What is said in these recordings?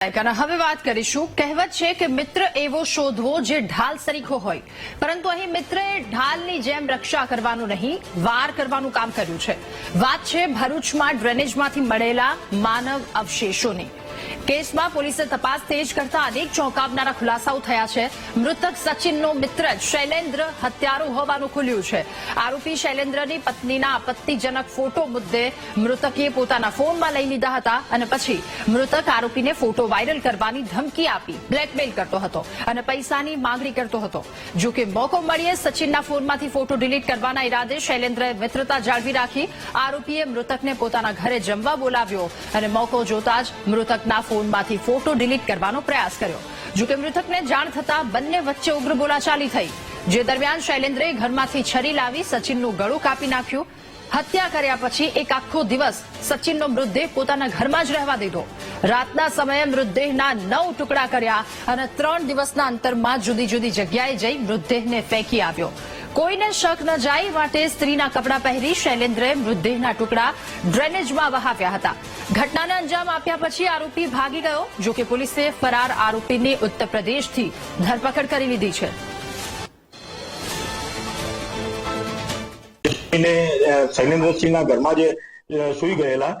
અને હવે વાત કરીશું. કહેવત છે કે મિત્ર એવો શોધવો જે ઢાલ સરીખો હોય. પરંતુ અહીં મિત્રએ ઢાલની જેમ રક્ષા કરવાનું નહીં, વાર કરવાનું કામ કર્યું છે. વાત છે ભરૂચમાં ડ્રેનેજમાંથી મળેલા માનવ અવશેષોની. કેસમાં પોલીસે તપાસ તેજ કરતા અનેક ચોંકાવનારા ખુલાસાઓ થયા છે. મૃતક સચિનનો મિત્ર શૈલેન્દ્ર હત્યારો હોવાનું ખુલ્યું છે. આરોપી શૈલેન્દ્રની પત્નીના આપત્તિજનક ફોટો મુદ્દે મૃતકે પોતાના ફોનમાં લઈ લીધા હતા અને પછી મૃતક આરોપીને ફોટો વાયરલ કરવાની ધમકી આપી, બ્લેકમેલ કરતો હતો અને પૈસાની માંગણી કરતો હતો. જો કે મોકો મળીએ સચિનના ફોનમાંથી ફોટો ડિલીટ કરવાના ઈરાદે શૈલેન્દ્રએ મિત્રતા જાળવી રાખી, આરોપીએ મૃતકને પોતાના ઘરે જમવા બોલાવ્યો અને મોકો જોતા જ મૃતકના ફોનમાંથી ફોટો ડિલીટ કરવાનો પ્રયાસ કર્યો. જો કે મૃતકને જાણ થતા બંને વચ્ચે ઉગ્ર બોલાચાલી થઈ. જે દરમિયાન શૈલેન્દ્રે ઘરમાંથી છરી લાવી સચિનનું ગળું કાપી નાખ્યું. હત્યા કર્યા પછી એક આખો દિવસ સચિનનો મૃતદેહ પોતાના ઘરમાં જ રહેવા દીધો. રાતના સમયે મૃતદેહના નવ ટુકડા કર્યા અને ત્રણ દિવસના અંતરમાં જુદી જુદી જગ્યાએ જઈ મૃતદેહને ફેંકી આવ્યો. કોઈને શક ન જાય માટે સ્ત્રીના કપડાં પહેરી શૈલેન્દ્રે મૃતદેહના ટુકડા ડ્રેનેજમાં વહાવ્યા હતા. ઘટનાને અંજામ આપ્યા પછી આરોપી ભાગી ગયો જો કે પોલીસે ફરાર આરોપીની ઉત્તર પ્રદેશથી ધરપકડ કરી લીધી છે. ને અ, શૈલેન્દ્રસિંહના ઘરમાં જે સુઈ ગયેલા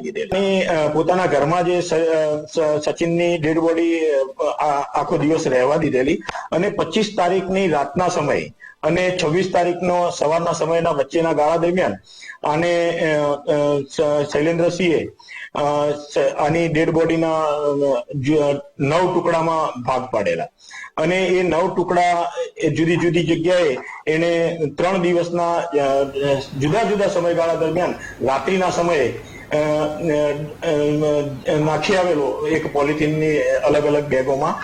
દીધેલી. અને, પોતાના ઘરમાં જે સચિનની ડેડ બોડી આખો દિવસ રહેવા દીધેલી. અને પચીસ તારીખની રાતના સમયે અને છવ્વીસ તારીખનો સવારના સમયના વચ્ચેના ગાળા દરમિયાન આને અ, અ, શ- શૈલેન્દ્રસિંહે આની ડેડ બોડીના નવ ટુકડામાં ભાગ પાડેલા. અને એ નવ ટુકડા જુદી જુદી જગ્યાએ એને ત્રણ દિવસના જુદા જુદા સમયગાળા દરમિયાન રાત્રિના સમયે નાખી આવેલો એક પોલિથીનની અલગ અલગ બેગોમાં.